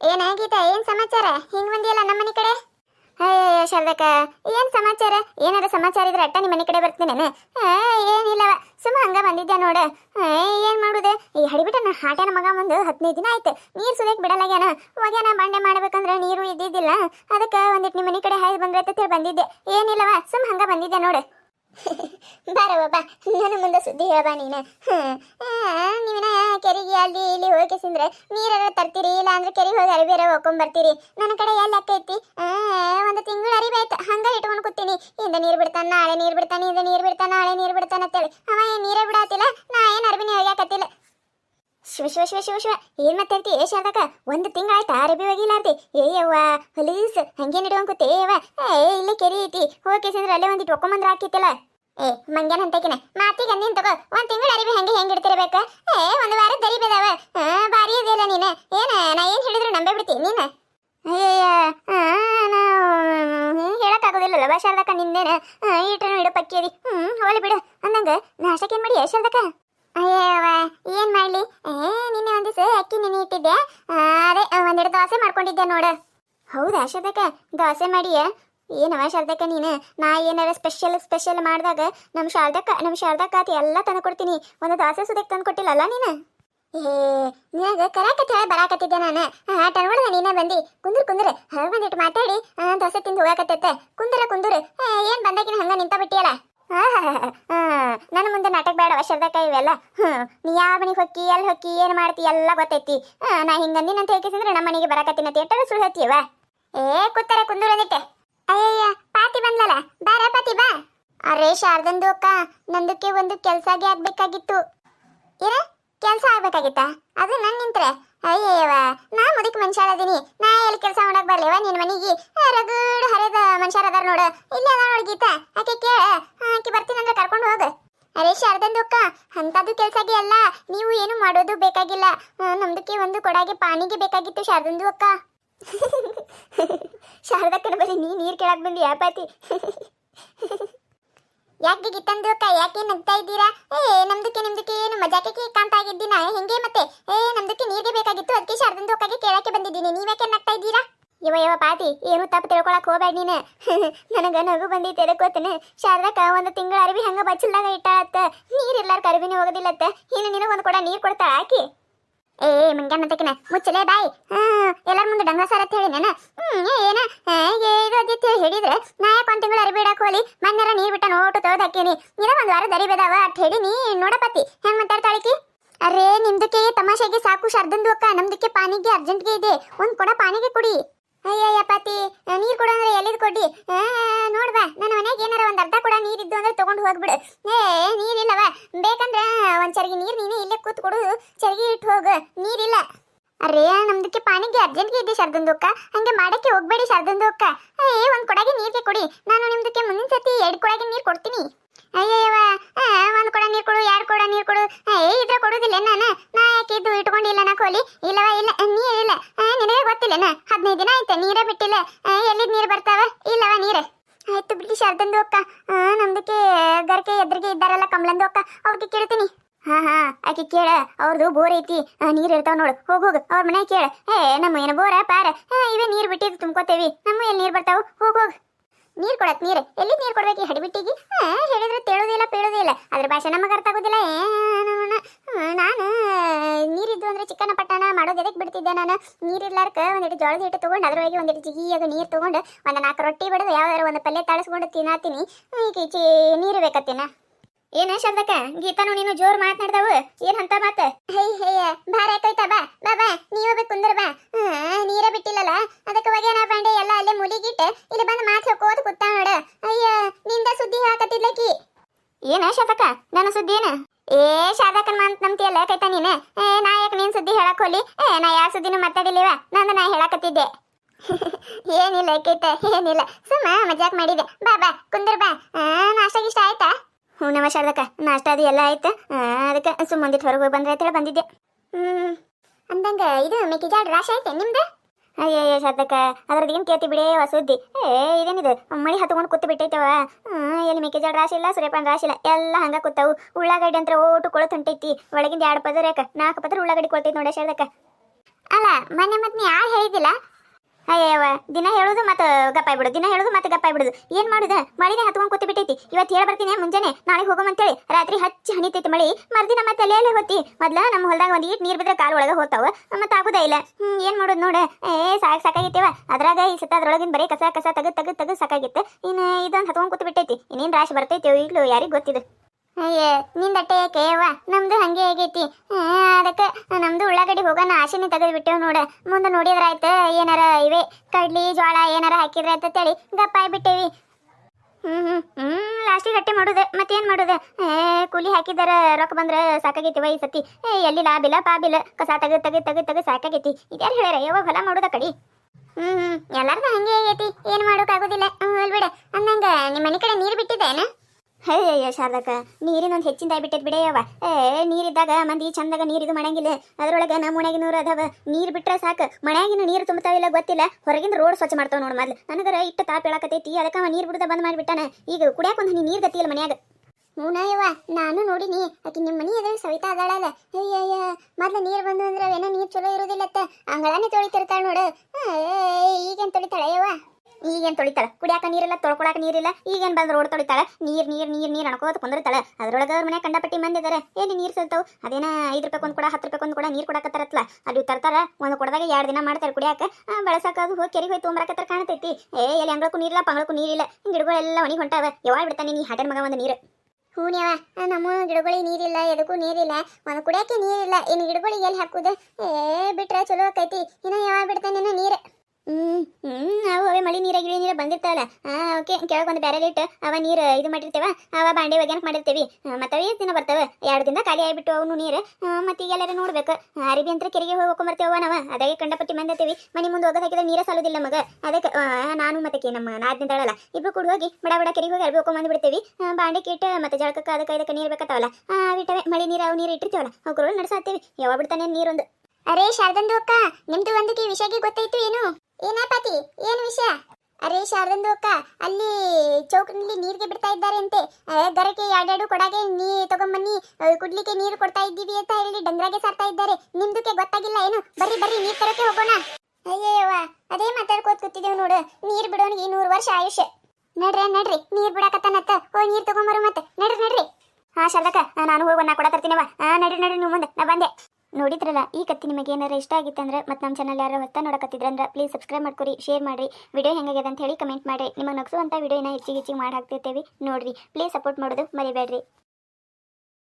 ಏನ ಏನ್ ಸಮಾಚಾರ? ಹಿಂಗ್ ಬಂದಿಯಲ್ಲ ನಮ್ಮ ಮನೆ ಕಡೆ? ಅಯ್ಯೋ ಶಾರದಕ್ಕ ಏನ್ ಸಮಾಚಾರ? ಏನಾರ ಸಮಾಚಾರ ಇದ್ರೆ ಅಟ್ಟ ನಿಮ್ಮ ಮನೆ ಕಡೆ ಬರ್ತೀನಿ ಏನಿಲ್ಲವ ಸುಮ್ಮ ಹಂಗ ಬಂದಿದ್ದೆ ನೋಡ. ಏನ್ ಮಾಡುದೆ? ಈ ಹಡಿಬಿಟ್ಟ ನಾ ಹಾಟ್ಯಾನ ಮಗ ಒಂದು ಹದಿನೈದು ದಿನ ಆಯ್ತು. ನೀರ್ ಸುರಿಯಕ್ ಬಿಡಲಾಗ್ಯಾನ. ಹೋಗ್ಯಾನ, ಬಂಡೆ ಮಾಡ್ಬೇಕಂದ್ರೆ ನೀರು ಇದ್ದಿದ್ದಿಲ್ಲ. ಅದಕ್ಕೆ ಒಂದಿಟ್ಟು ನಿಮ್ಮ ಮನೆ ಕಡೆ ಹಾಯ್ದು ಬಂದ್ರೆ ಅಂತ ಬಂದಿದ್ದೆ. ಏನಿಲ್ಲವ ಸುಮ್ಮ ಹಂಗ ಬಂದಿದ್ದೆ ನೋಡು. ಬಾರವ್ವ, ಬಾ. ನನ್ನ ಮುಂದೆ ಸುದ್ದಿ ಹೇಳಬಾ ನೀನ. ನೀವಿನ ಕೆರೆಗೆ ಅಲ್ಲಿ ಇಲ್ಲಿ ಹೋಗಿ ಸಿಂದ್ರೆ ನೀರಾರ ತರ್ತೀರಿ ಇಲ್ಲ ಅಂದ್ರೆ ಕೆರೆಗೆ ಹೋಗಿ ಅರಿಬೇರೆ ಬರ್ತೀರಿ. ನನ್ನ ಕಡೆ ಎಲ್ಲಿ ಅಕ್ಕೈತಿ ಒಂದು ತಿಂಗಳು ಅರಿವೆ ಆಯ್ತು. ಹಂಗ ಇಟ್ಕೊಂಡು ಕೂತೀನಿ. ಇಂದ ನೀರು ಬಿಡ್ತಾನ, ನಾಳೆ ನೀರು ಬಿಡ್ತಾನೆ ಇಂದ ನೀರು ಬಿಡ್ತಾನ, ನಾಳೆ ನೀರು ಬಿಡ್ತಾನ ಅಂತೇಳಿ. ಅವ ಏನ್ ನೀರೇ ಬಿಡಾತಿಲ್ಲ? ನಾ ಏನ್ ಅರ್ಬಿನಿ ಹೋಗ್ಯಾಕತ್ತಿಲ್ಲ? ಶಿವ ಶಿವ ಶಿವ ಶಿವ ಶಿವ. ಏನ್ ಮಾತಾಡ್ತಿ? ಏ ಶಾರದಕ್ಕ, ಒಂದು ತಿಂಗಳಾಯ್ತಾ? ಅರಬಿ ಒಗಿಲಾರ್ದೆ ಏಯವ್ವ ಹೊಲೀಸ್ ಹಂಗೆ ನಡುವಂಕುತ್ತೆ ಕೂತಿ ಏವ ಏ, ಇಲ್ಲೇ ಕೆರಿ ಐತಿ. ಹೋಗಿ ಸಂದ್ರ ಅಲ್ಲೇ ಒಂದಿಟ್ಟು ಒಕ್ಕೊಂಬಂದ್ರ ಹಾಕಿತ್ತಲ್ಲ ಏ, ಮಂಗ್ಯಾನ ಅಂತಕಿನ ಮಾತಿಗೆ ಅಂದಿನ್ ತಗೋ, ಒಂದ್ ತಿಂಗಳ ಅರಿವಿ ಹಂಗೆ ಹೆಂಗ್ ಇಡ್ತಿರ್ಬೇಕ? ಏ, ಒಂದ್ ವಾರ ದರಿ ಬೇದಾವ. ಬಾರಿ ಇದೆಯಲ್ಲ ನೀನ. ಏನ, ನಾ ಏನ್ ಹೇಳಿದ್ರು ನಂಬೆ ಬಿಡ್ತಿ? ನೀನ? ಅಯ್ಯಯ್ಯ ಹೇಳಕ್ಕಾಗೋದಿಲ್ಲಲ್ಲ ಬಾ ಶಾರದಕ್ಕ ನಿಂದೇನ ಈಟನು ಇಡು ಪಕ್ಕಿ ಅದಿ ಹ್ಮ್ ಹೋಲಿ ಬಿಡು. ಅಂದಂಗ ನಾಷ್ಟಕ್ಕೆ ಏನ್ ಮಾಡಿ ಶಾರದಕ್ಕ? ಅಯ್ಯವ್ವ ಏನ್ ಮಾಡ್ಲಿ? ಏ, ನಿನ್ನೆ ಒಂದು ದಿವಸ ಅಕ್ಕಿ ನೆನೆ ಇಟ್ಟಿದ್ದೆ. ಅದೇ ಒಂದೆರಡು ದೋಸೆ ಮಾಡ್ಕೊಂಡಿದ್ದೆ ನೋಡ. ಹೌದಾ, ಶಾರದಕ್ಕ? ದೋಸೆ ಮಾಡಿಯ? ಏನವ ಶಾರದಕ್ಕ ನೀನು? ನಾ ಏನಾರ ಸ್ಪೆಷಲ್ ಸ್ಪೆಷಲ್ ಮಾಡಿದಾಗ ನಮ್ಮ ಶಾರದಕ್ಕ ನಮ್ಮ ಶಾರದಕ್ಕ ಆತ ಎಲ್ಲ ತಂದು ಕೊಡ್ತೀನಿ. ಒಂದು ದೋಸೆ ಸುದಕ್ಕೆ ತಂದು ಕೊಟ್ಟಿಲ್ಲಲ್ಲ ನೀನು? ಏ, ನಿನಗೆ ಕರಾಕತ್ತೆ ಹೇಳಿ ಬರಾಕತ್ತಿದ್ದೆ ನಾನು. ಆಟ ನೋಡಿದ ನೀನೇ ಬಂದಿ. ಕುಂದ್ರ ಕುಂದ್ರ. ಬಂದಿಟ್ಟು ಮಾತಾಡಿ. ದೋಸೆ ತಿಂದು ಹೋಗಾಕತ್ತೈತೆ. ಕುಂದ್ರ ಕುಂದ್ರ. ಏನು ಬಂದಾಗಿನ ಹಂಗ ನಿಂತ ಬಿಟ್ಟಿಯಲ್ಲ? ನನ್ನ ಮುಂದೆ ನಾಟಕ ಬೇಡ ಶಾರದಕ್ಕ ಇವೆಲ್ಲ. ಹ್ಮ್. ನೀ ಯಾವ ಮನೆಗೆ ಹೊಕ್ಕಿ, ಎಲ್ಲಿ ಹೊಕ್ಕಿ, ಏನು ಮಾಡ್ತಿ, ಎಲ್ಲ ಗೊತ್ತೈತಿ. ನಾ ಹಿಂಗಂದಿನಂತ ಹೇಗಿಸಿದ್ರೆ ನಮ್ಮ ಮನೆಗೆ ಬರಕತ್ತಿನ ಥಿಯೇಟರ್ ಸುಳ್ಳು ಹತ್ತಿಯವ ಏ, ಕೂತಾರೆ ಕುಂದೂರು ಅಂದಿಟ್ಟೆ ಅಯ್ಯಯ್ಯ ಪಾತಿ ಬಂದ್ಲಲ್ಲ ಬಾರ ಪಾತಿ ಬಾ. ಅರೆ, ಶಾರದಂದು ಅಕ್ಕ, ನಂದಕ್ಕೆ ಒಂದು ಕೆಲ್ಸಾಗೆ ಆಗ್ಬೇಕಾಗಿತ್ತು. ಏನ? ಕೆಲಸ ಆಗ್ಬೇಕಾಗಿತ್ತ? ಅದು ನನ್ನ ನಿಂತ್ರೆ ಅಯ್ಯಯ್ಯವ ನಾ ಮುದುಕ್ ಮನುಷ್ಯ ಅದೀನಿ ನಾ ಎಲ್ಲಿ ಕೆಲಸ ಮಾಡಕ್ ಬರ್ಲೇವ ನಿನ್ ಮನಿಗೆ ರಗಡ್ ಹರಿದ ಮನುಷ್ಯರ ಅದಾರ ನೋಡು ಇಲ್ಲೇ ಅದಾರ ನೋಡ್ ಗೀತಾ ಆಕೆ ಕೇಳ ಆಕೆ ಬರ್ತೀನಂದ್ರೆ ಕರ್ಕೊಂಡು ಹೋಗು ಅರೇ ಶಾರದಂದು ಅಕ್ಕ ಅಂತದ್ದು ಕೆಲ್ಸಗೆ ಅಲ್ಲ ನೀವು ಏನು ಮಾಡೋದು ಬೇಕಾಗಿಲ್ಲ ಆ, ನಮ್ದಕ್ಕೆ ಒಂದು ಕೊಡಾಗೆ ಪಾನಿಗೆ ಬೇಕಾಗಿತ್ತು ಶಾರದಂದು ಅಕ್ಕ. ಶಾರದಕ್ಕನ ಬರೀ ನೀ ನೀರ್ ಕೇಳಕ್ ಬಂದಿ ಯಾಪಾತಿ ಯಾಕೆ ಗಿತ್ತಂದು ಅಕ್ಕ? ಯಾಕೆ ನಗ್ತಾ ಇದ್ದೀರಾ? ಏ ನಮ್ದಕ್ಕೆ ನಿಮ್ದಕ್ಕೆ ಏನು ಮಜಾಕೆ ಕಾಣ್ತಾ ಆಗಿದ್ದೀನ ಹೆಂಗೆ ಮತ್ತೆ? ಏ ನಮ್ದಕ್ಕೆ ನೀರಿಗೆ ಬೇಕಾಗಿತ್ತು ಅದಕ್ಕೆ ಶಾರದಂದು ಅಕ್ಕಗೆ ಕೇಳಕ್ಕೆ ಬಂದಿದ್ದೀನಿ. ನೀವ್ಯಾಕೆ ನಗ್ತಾ ಇದ್ದೀರಾ? ಇವ ಇವ ಪಾತಿ ಏನು ತಪ್ಪು ತಿಳ್ಕೊಳಕ್ ಹೋಗ್ಬೇಡ ನೀನು. ನನಗ ನಗು ಬಂದಿ ಎದಕ್ಕೋತನ ಶಾರದಕ್ಕ ಒಂದು ತಿಂಗಳ ಅರಿವಿ ಹಂಗ ಬಚ್ಚಲ್ದಾಗ ಇಟ್ಟಾಳತ್ತ. ನೀರ್ ಇರ್ಲಾರ್ಕ ಕರಿವಿನೇ ಹೋಗೋದಿಲ್ಲತ್ತ. ಇನ್ನು ನಿನಗೆ ಒಂದು ಕೊಡ ನೀರ್ ಕೊಡ್ತಾಳ ಆಕಿ? ಮಂಗ್ಯಾನ ಅಂತಕಿನ, ಮುಚ್ಚಲೇ ಬಾಯಿ. ಎಲ್ಲರ ಮುಂದೆ ಡಂಗ ಸರ್ ಅಂತ ಹೇಳಿ ನಾನು ಹ್ಮ್ ಏನ? ಏನು ಅದಿತ್ತು ಹೇಳಿದ್ರೆ ನಾ ಒಂದು ತಿಂಗಳು ಅರಿಬೇಡಕ್ಕೆ ಹೋಲಿ ಮನ್ನೆರ ನೀರ್ ಬಿಟ್ಟ ನೋಟು ತೋದ್ ಹಾಕೀನಿ ಇದ ಒಂದು ವಾರ ದರಿಬೇದಾವ ಹೇಳಿನಿ ಹೇಳಿ ನೀ ನೋಡಪತ್ತಿ ಹೆಂಗ್ ಮಾತಾಡ್ತಾಳಿಕಿ ಅರೇ ನಿಮ್ದಕ್ಕೆ ತಮಾಷೆಗೆ ಸಾಕು ಶರ್ದಂದು ಅಕ್ಕ. ನಮ್ದಕ್ಕೆ ಪಾನಿಗೆ, ಅರ್ಜೆಂಟ್ಗೆ ಇದೆ. ಒಂದ್ ಕೊಡ ಪಾನಿಗೆ ಕುಡಿ. ಅಯ್ಯಯ್ಯ ಪಾತಿ ನೀರು ಕೊಡು ಅಂದ್ರೆ ಎಲ್ಲಿದ್ ಕೊಡ್ಡಿ ಆ, ನೋಡ್ಬಾ ನನ್ನ ಮನೆಗೆ ಏನಾರ ಒಂದ್ ಅರ್ಧ ಕೂಡ ನೀರಿದ್ದು ಅಂದ್ರೆ ತಗೊಂಡು ಹೋಗ್ಬಿಡು. ಏ ನೀರಿಲ್ಲವ ಬೇಕಂದ್ರೆ ಒಂದ್ ಚರಿಗೆ ನೀರ್ ನೀನೇ ಇಲ್ಲೇ ಕೂತ್ ಕೊಡು ಚರಿಗೆ ಇಟ್ಟು ಹೋಗು ನೀರಿಲ್ಲ. ಅರೇ ನಮ್ದಕ್ಕೆ ಪಾನಿಗೆ ಅರ್ಜೆಂಟ್ಗೆ ಇದೆ ಶಾರದಂದು ಅಕ್ಕ ಹಂಗೆ ಮಾಡಕ್ಕೆ ಹೋಗ್ಬೇಡಿ ಶಾರದಂದು ಅಕ್ಕ. ಏ ಒಂದ್ ಕೊಡಗೆ ನೀರ್ಗೆ ಕೊಡಿ ನಾನು ನಿಮ್ದಕ್ಕೆ ಮುಂದಿನ ಸತಿ ಎರಡ್ ಕೊಡಗೆ ನೀರ್ ಕೊಡ್ತೀನಿ. ಅಯ್ಯಯ್ಯವ ಒಂದ್ ಕೊಡ ನೀರ್ ಕೊಡು ಎರಡ್ ಕೊಡ ನೀರ್ ಕೊಡು. ಏ ಇದ್ರೆ ಕೊಡುದಿಲ್ಲ ನಾನು ನಾ ಯಾಕೆ ಇದ್ದು ನಾ ಕೋಲಿ ಇಲ್ಲವ ಇಲ್ಲ ನೀರಿಲ್ಲ ಆ, ನಿನಗೆ ಗೊತ್ತಿಲ್ಲನ ಹದಿನೈದು ದಿನ ಆಯ್ತು ನೀರೇ ಬಿಟ್ಟಿಲ್ಲ ಆ, ಎಲ್ಲಿದ್ ನೀರ್ ಬರ್ತಾವ ಇಲ್ಲವ ನೀರ್ ಆಯ್ತು ಬಿಡಿ ಶಾರದಂದು ಅಕ್ಕ ಆ, ನಮ್ದಕ್ಕೆ ಗರ್ಕೆ ಎದುರಿಗೆ ಇದ್ದಾರಲ್ಲ ಕಮಲಂದು ಅಕ್ಕ ಅವ್ರಿಗೆ ಕೇಳ್ತೀನಿ ಹಾ ಹಾ ಆಕೆ ಕೇಳ ಅವ್ರದ್ದು ಬೋರ್ ಐತಿ ನೀರ್ ಇರ್ತಾವ ನೋಡು, ಹೋಗ್ ಹೋಗ್, ಅವ್ರ ಮನೆ ಕೇಳ. ಏ ನಮ್ಮ ಏನ ಬೋರ, ಪಾರ ಇವೇ ನೀರ್ ಬಿಟ್ಟಿದ್ದು ತುಂಬ್ಕೋತೇವಿ, ನಮ್ಮ ಎಲ್ಲಿ ನೀರ್ ಬರ್ತಾವ, ಹೋಗ್ ಹೋಗ್. ನೀರ್ ಕೊಡತ್ ನೀರ್, ಎಲ್ಲಿ ನೀರ್ ಕೊಡ್ಬೇಕು ಹಡಿಬಿಟ್ಟಿಗೆ ಹೇಳಿದ್ರೆ ತೇಳೋದಿಲ್ಲ ಪೇಳೋದಿಲ್ಲ. ಅದ್ರ ಭಾಷೆ ನಮಗೆ ಅರ್ಥ ಆಗೋದಿಲ್ಲ ನಾನು ನೀರಿದ್ದು ಅಂದ್ರೆ ಚಿಕ್ಕನ ಪಟ್ಟಣ ಮಾಡೋದು ಎದಕ್ಕೆ ಬಿಡ್ತಿದ್ದೆ ನಾನು? ನೀರಿರ್ಲಾರ್ಕ ಒಂದಿಟ್ಟು ಜೋಳದ ಹಿಟ್ಟು ತಗೊಂಡು, ಅದ್ರೊಳಗೆ ಒಂದಿಟ್ಟು ಜಿಗಿಯಾಗ ನೀರು ತಗೊಂಡು, ಒಂದು ನಾಲ್ಕು ರೊಟ್ಟಿ ಬಡಿದು ಯಾವ್ದಾರು ಒಂದು ಪಲ್ಯ ತಾಳಿಸ್ಕೊಂಡು ತಿನ್ನಾತೀನಿ. ಈಗ ನೀರು ಬೇಕತ್ತಿನ? ಏನ ಶಬ್ದಕ್ಕ? ಗೀತಾನು ನೀನು ಜೋರ್ ಮಾತನಾಡ್ದವು ಏನ್ ಅಂತ ಮಾತ? ಹೈ ಹಯ್ಯ ಭಾರ ಕೈತ ಬಾ ಬಾ ಬಾ ನೀವ ಬೇಕು ಕುಂದ್ರ ಬಾ. ನೀರ ಬಿಟ್ಟಿಲ್ಲಲ್ಲ? ಅದಕ್ಕೆ ಒಗ್ಯಾನ ಬಾಂಡೆ ಎಲ್ಲ ಅಲ್ಲೇ ಮುಲಿಗಿಟ್ಟು ಇಲ್ಲಿ ಬಂದು ಮಾತು ಹೇಳ್ಕೋತ ಕೂತ ನೋಡ. ಅಯ್ಯ, ನಿಂದ ಸುದ್ದಿ ಹಾಕತ್ತಿದ್ಲಕಿ ಏನ ಶಾಸಕ ನನ್ನ ಸುದ್ದಿ ಏನ? ಏ ಶಾದಕನ್ ಮಾತ್ ನಂಬ್ತಿಯಲ್ಲ ಕೈತ ನೀನು? ಏ, ನಾ ಯಾಕೆ ನೀನ್ ಸುದ್ದಿ ಹೇಳಕ್ ಹೋಲಿ? ಏ, ನಾ ಯಾವ ಸುದ್ದಿನೂ ಮಾತಾಡಿಲಿವ ನಂದು ನಾ ಹೇಳಕತ್ತಿದ್ದೆ. ಏನಿಲ್ಲ ಕೈತ, ಏನಿಲ್ಲ. ಸುಮ್ಮ ಮಜಾಕ್ ಮಾಡಿದೆ. ಬಾ ಬಾ, ಕುಂದ್ರ ಬಾ. ನಾಷ್ಟ, ಗಿಷ್ಟ ಆಯ್ತಾ? ಹ್ಞೂ ನಮ್ಮ ಶಾರದಕ್ಕ ನಾಷ್ಟ ಅದು ಎಲ್ಲ ಆಯ್ತು. ಅದಕ್ಕೆ ಸುಮ್ಮಂದಿಟ್ಟು ಹೊರಗೆ ಹೋಗಿ ಬಂದ್ರೆ ಅಂತೇಳಿ ಬಂದಿದ್ದೆ. ಹ್ಮ್ ಅಂದಂಗ ಇದು ಮೆಕ್ಕೆಜೋಳ ರಾಶಿ ಐತೆ ನಿಮ್ದು? ಅಯ್ಯಯ್ಯ ಶಾರದಕ್ಕ ಅದ್ರದ್ದು ಏನು ಕೇಳ್ತಿ ಬಿಡೇ ವಸುದ್ದಿ ಏ ಇದೇನಿದು ಮಳಿ ಹತ್ಕೊಂಡು ಕೂತು ಬಿಟ್ಟೈತವ. ಹ್ಮ್ ಎಲ್ಲಿ ಮೆಕ್ಕೆಜೋಳ ರಾಶಿ ಇಲ್ಲ ಸೂರ್ಯಪಾನ ರಾಶಿ ಇಲ್ಲ ಎಲ್ಲ ಹಂಗ ಕೂತಾವು. ಉಳ್ಳಾಗಡ್ಡಿ ಅಂತ ಓಟು ಕೊಳತ್ ಹೊಂಟೈತಿ ಒಳಗಿಂದ ಎರಡು ಪದರ ಯಾಕ ನಾಲ್ಕು ಪದರ ಉಳ್ಳಾಗಡ್ಡಿ ಕೊಳ್ತೈತಿ ನೋಡ ಶಾರದಕ್ಕ. ಅಲ್ಲ ಮೊನ್ನೆ ಮತ್ತೆ ನೀ ಯಾರು ಹೇಳಿದಿಲ್ಲ ಅಯ್ಯವ್ವ ದಿನ ಹೇಳೋದು ಮತ್ತೆ ಗಪ್ಪಾಯ್ ಬಿಡೋದು ದಿನ ಹೇಳೋದು ಮತ್ತೆ ಗಪ್ಪಾಯ್ ಬಿಡುದು. ಏನ್ ಮಾಡುದ? ಮಳಿನೇ ಹತ್ಕೊಂಡ್ ಕೂತಿ ಬಿಟ್ಟೈತಿ ಇವತ್ತು ಹೇಳಿ ಬರ್ತೀನಿ ಮುಂಜಾನೆ ನಾಳೆ ಹೋಗಮಂತೇಳಿ. ರಾತ್ರಿ ಹಚ್ಚಿ ಹನಿತೈತಿ ಮಳಿ. ಮರ್ದಿನ ಮತ್ತೆ ಅಲ್ಲೇ ಹೊತ್ತಿ. ಮೊದ್ಲ ನಮ್ಮ ಹೊಲದಾಗ ಒಂದು ಈಟ್ ನೀರ್ ಬಿದ್ರೆ ಕಾಲ್ ಒಳಗೆ ಹೋಗ್ತಾವ. ಮತ್ತೆ ಆಗುದ ಇಲ್ಲ. ಹ್ಮ್, ಏನ್ ಮಾಡೋದು ನೋಡ? ಏ, ಸಾಕ್ ಸಾಕಾಗೈತಿವ. ಅದ್ರಾಗ ಈ ಸತ್ತ ಅದ್ರೊಳಗಿನ ಬರೀ ಕಸ ಕಸ, ತಗದ್ ತಗದ್ ತಗದ್ ಸಾಕಾಗಿತ್ತು. ಇನ್ನು ಇದೊಂದು ಹತ್ಕೊಂಡ್ ಕೂತು ಬಿಟ್ಟೈತಿ ಇನ್ನೇನ್ ರಾಶಿ ಬರ್ತೈತಿ ಈಗಲೂ ಯಾರಿಗ್ ಗೊತ್ತಿದೆ. ಅಯ್ಯ ನಿಂದಟ್ಟೆ ಯಾಕೆ ಯವ್ವ? ನಮ್ದು ಹಂಗೆ ಅದಕ್ಕೆ ಉಳ್ಳಾಗಡ್ಡಿ ಹೋಗೋಣ, ಆಶೆನೆ ತೆಗೆದು ಬಿಟ್ಟೆವು ನೋಡ. ಮುಂದೆ ನೋಡಿದ್ರ ಆಯ್ತು ಏನಾರ ಇವೆ? ಕಡ್ಲಿ ಜೋಳ ಏನಾರ ಹಾಕಿದ್ರೆ ಅಂತ ತೇಳಿ ಗಪ್ಪ ಬಿಟ್ಟೇವಿ ಹ್ಮ್ ಹ್ಮ್ ಹ್ಮ್ ಲಾಸ್ಟಿಗೆ ಗಟ್ಟಿ ಮಾಡುದೆ. ಮತ್ತೇನ್ ಮಾಡುದೆ? ಏ, ಕೂಲಿ ಹಾಕಿದಾರ ರೊಕ್ಕ ಬಂದ್ರ ಸಾಕಾಗೈತಿ ಈ ಸತಿ. ಏ ಎಲ್ಲಿ ಲಾಭಿಲ್ಲ ಪಾಬಿಲ್ಲ ಕಸ ತೆಗೆದು ತಗ ತೆಗೆದು ತೆಗೆದು ಸಾಕಾಗೈತಿ. ಇದ್ಯಾರು ಹೇಳ್ಯಾರ? ಯಾವಾಗ ಹೊಲ ಮಾಡುದ ಕಡಿ? ಹ್ಮ್ ಹ್ಮ್ ಎಲ್ಲಾರ್ದು ಹಂಗೆ ಆಗೈತಿ. ಏನ್ ಮಾಡೋಕ್ಕಾಗೋದಿಲ್ಲ ಹ್ಮ್, ಅಲ್ಬಿಡ. ಅಂದಂಗ ನಿಮ್ಮ ಮನೆ ಕಡೆ ನೀರು ಬಿಟ್ಟಿದ್ದೇನ? ಅಯ್ಯಯ್ಯ ಶಾರದಕ್ಕ ನೀರಿನ ಒಂದು ಹೆಚ್ಚಿಂದ ಬಿಟ್ಟೈತೆ ಬಿಡೆಯವ್ವ ಏ, ನೀರಿದ್ದಾಗ ಮಂದಿ ಚಂದಾಗ ನೀರಿದು ಇದು ಅದರೊಳಗೆ ನಮ್ಮ ಮನ್ಯಾಗಿನ ನೀರು ಅದಾವ. ನೀರು ಬಿಟ್ರೆ ಸಾಕು. ಮನ್ಯಾಗಿನ ನೀರು ತುಂಬ್ತಾವಿಲ್ಲ ಗೊತ್ತಿಲ್ಲ. ಹೊರಗಿಂದ ರೋಡ್ ಸ್ವಚ್ಛ ಮಾಡ್ತಾವ ನೋಡ್ ಮೊದ್ಲು. ನನಗರ ಇಟ್ಟು ತಾಪ ಹೇಳಕತೈತಿ ಅದಕ್ಕೆ ಅವ ನೀರು ಬಿಡದ ಬಂದ್ ಮಾಡಿಬಿಟ್ಟಾನ. ಈಗ ಕುಡಿಯಾಕ ಹನಿ ನೀರು ಗತಿಯಿಲ್ಲ ಮನ್ಯಾಗ. ಹ್ಞೂನಯ್ಯವ್ವ ನಾನು ನೋಡಿನಿ. ಆಕಿ ನಿಮ್ಮ ಮನೆ ಎದುರು ಸವಿತಾ ಅದಾಳಲ್ಲ. ಅಯ್ಯಯ್ಯ, ಮೊದ್ಲು ನೀರು ಬಂದು ಅಂದ್ರೆ ಏನೋ ನೀರು ಚಲೋ ಇರೋದಿಲ್ಲತ್ತ. ಅಂಗಳಾನೆ ತೊಳಿತಿರ್ತಾಳ ನೋಡು. ಈಗೇನು ತೊಳಿತಾಳೆ ಯವ್ವ ಈಗೇನ್ ತೊಳಿತಾಳ? ಕುಡಿಯಾಕ ನೀರಿಲ್ಲ, ತೊಳ್ಕೊಳಕ ನೀರಿಲ್ಲ, ಈಗೇನ್ ಬಂದ್ ರೋಡ್ ತೊಳಿತಾಳ? ನೀರ್ ನೀರ್ ನೀರ್ ನೀರ್ ಅನ್ಕೋತ ಕುಂದಿರ್ತಾಳ. ಅದ್ರೊಳಗ ಅವ್ರ ಮನ್ಯಾಗ ಕಂಡಪಟ್ಟಿ ಮಂದಿ ಇದಾರೆ. ನೀರ್ ಸಲ್ತಾವ್ ಅದೇನ ಐದ್ ರೂಪಾಯಿ ಒಂದ್ ಕೂಡ, ಹತ್ತು ರೂಪಾಯಿ ಒಂದ್ ಕೂಡ, ನೀರ್ ಕೊಡಕತ್ತಾರತ್ಲ. ಅಲ್ಲಿ ತರ್ತಾರ, ಒಂದ್ ಕೊಡದಾಗ ಎರಡ್ ದಿನ ಮಾಡ್ತಾರ ಕುಡಿಯಾಕ. ಅದು ಹೋಗಿ ಕೆರಿ ಹೋಗಿ ತೊಗೊಂಬರಕತ್ತಾರ ಕಾಣತೈತಿ. ಏ, ಎಲ್ಲಿ ಅಂಗಳಕ್ಕೂ ನೀರಿಲ್ಲ. ಪಂಗಳಕ್ಕೂ ನೀರಿಲ್ಲ ಗಿಡಗಳೆಲ್ಲ ಒಣಗಿ ಹೊಂಟಾವ. ಯಾವಾಗ ಬಿಡ್ತಾನೆ ನೀ ಹಾಟನ್ ಮಗ ಒಂದು ನೀರು? ಹೂನ್ಯವ ನಮ್ಮ ಗಿಡಗಳಿಗೆ ನೀರಿಲ್ಲ, ಎದಕ್ಕೂ ನೀರಿಲ್ಲ. ಒಂದು ಕುಡಿಯಕ್ಕೆ ನೀರಿಲ್ಲ. ಇನ್ನು ಗಿಡಗಳಿಗೆ ಎಲ್ಲಿ ಹಾಕುದು? ಏ, ಬಿಟ್ರೆ ಚಲೋ ಆಕೈತಿ. ಇನ್ನು ಯಾವಾಗ ಬಿಡ್ತಾನೇನೋ ನೀರು? ನಾವು ಅವೇ ಮಳಿ ನೀರ ಗಿಳಿ ನೀರ ಬಂದಿರ್ತಾವಲ್ಲ. ಓಕೆ ಕೆಳಗೆ ಒಂದು ಬ್ಯಾರೆಲ್ ಇಟ್ಟು ಅವ ನೀರು ಇದು ಮಾಡಿರ್ತೇವ. ಅವ ಬಾಂಡೆ ಒಗ್ಯಾನಕ್ ಮಾಡಿರ್ತೀವಿ. ಮತ್ತೆ ಎಷ್ಟು ದಿನ ಬರ್ತವೆ? ಎರಡು ದಿನ ಖಾಲಿ ಆಗಿಬಿಟ್ಟು ಅವನು ನೀರು. ಮತ್ತೆ ಈಗ ಎಲ್ಲರೂ ನೋಡ್ಬೇಕು. ಅರಿಬಿ ಅಂತ ಕೆರೆಗೆ ಹೋಗ್ಕೊಂಬರ್ತೇವ ನಾವು. ಅದಾಗೆ ಕಂಡಪಟ್ಟಿ ಬಂದಿರ್ತೀವಿ ಮನೆ ಮುಂದೆ ಹೋಗೋದು ಹಾಕಿದ್ರೆ ನೀರ ಸಾಲೋದಿಲ್ಲ ಮಗ. ಅದಕ್ಕೆ ನಾನು ಮತ್ತೆ ನಮ್ಮ ನಾದ್ನಿಂದಾಳಲ್ಲ ಇಬ್ರು ಕೂಡ ಹೋಗಿ ಬಡ ಬಡ ಕೆರೆಗೆ ಹೋಗಿ ಅರ್ಬಿ ಹೋಗ್ಕೊಂಡ್ ಬಿಡ್ತೀವಿ. ಬಾಂಡೆ ಕಿಟ್ಟು ಮತ್ತೆ ಜಳಕಕ್ಕೆ ಅದಕ್ಕೆ ಇದಕ್ಕೆ ನೀರು ಬೇಕಾತಾವಲ್ಲ. ಬಿಟ್ಟವೆ ಮಳಿ ನೀರು ಅವು ನೀರು ಇಟ್ಟಿರ್ತೀವಲ್ಲ. ಅವ್ರು ನಡ್ಸಾತೀವಿ ಯಾವಾಗ ಬಿಡ್ತಾನೆ ನೀರೊಂದು ಅರೇ ಶಾರದಂದು ಅಕ್ಕ, ನಿಮ್ದು ಒಂದಕ್ಕೆ ವಿಷಯಕ್ಕೆ ಗೊತ್ತಾಯ್ತು ಏನು? ಏನಾಪಾತಿ ಏನು ವಿಷಯ? ಅರೆ ಶಾರದಂದು ಅಕ್ಕ, ಅಲ್ಲಿ ಚೌಕನಲ್ಲಿ ನೀರಿಗೆ ಬಿಡ್ತಾ ಇದ್ದಾರೆ ಅಂತೆ. ಗರಕ್ಕೆ ಎರಡೆರಡು ಕೊಡಾಗೆ ನೀ ತಗೊಂಬನ್ನಿ ಕುಡ್ಲಿಕ್ಕೆ ನೀರು ಕೊಡ್ತಾ ಇದ್ದೀವಿ ಅಂತ ಹೇಳಿ ಡಂಗ್ರಾಗೆ ಸಾರ್ತಾ ಇದ್ದಾರೆ. ನಿಮ್ದಕ್ಕೆ ಗೊತ್ತಾಗಿಲ್ಲ ಏನು? ಬರ್ರಿ ಬರ್ರಿ, ನೀರು ತರಕ್ಕೆ ಹೋಗೋಣ. ಅಯ್ಯಯ್ಯವ್ವ, ಅದೇ ಮಾತಾಡ್ಕೋತ ಕೂತಿದ್ದೇವೆ ನೋಡು. ನೀರು ಬಿಡೋನಿಗೆ ನೂರು ವರ್ಷ ಆಯುಷ್ಯ ನಡ್ರಿ ನಡ್ರಿ, ನೀರ್ ಬಿಡಾಕತ್ತಾನತ್ತ. ಹೋಗಿ ನೀರ್ ತಗೊಂಬರು ಮತ್ತೆ. ನಡ್ರಿ ನಡ್ರಿ. ಹಾ ಶಾರದಕ್ಕ ನಾನು ಹೋಗಿ ನಾ ಕೊಡ ತರ್ತೀನವ ಹಾ ನಡ್ರಿ ನಡ್ರಿ, ನೀವು ಮುಂದೆ. ನಾ ಬಂದೆ. ನೋಡಿದ್ರಲ್ಲ, ಈ ಕತ್ತಿ ನಿಮಗೆ ಏನಾರ ಇಷ್ಟ ಆಗಿತ್ತಂದ್ರೆ ಮತ್ತೆ ನಮ್ಮ ಚಾನಲ್ ಯಾರು ಹೊತ್ತ ನೋಡಕತ್ತಿದ್ರಂದ್ರೆ ಪ್ಲೀಸ್ ಸಬ್ಸ್ಕ್ರೈಬ್ ಮಾಡ್ಕೊರಿ ಶೇರ್ ಮಾಡಿರಿ. ವಿಡಿಯೋ ಹೆಂಗಾಗ್ಯದ ಅಂತ ಹೇಳಿ ಕಮೆಂಟ್ ಮಾಡಿ. ನಿಮಗೆ ನಗಸುವಂತ ವಿಡಿಯೋನ ಹೆಚ್ಚಿಗೆ ಹೆಚ್ಚಿಗೆ ಮಾಡಿ ಹಾಕ್ತಿರ್ತೀವಿ ನೋಡ್ರಿ ಪ್ಲೀಸ್ ಸಪೋರ್ಟ್ ಮಾಡೋದು ಮರಿಬೇಡ್ರಿ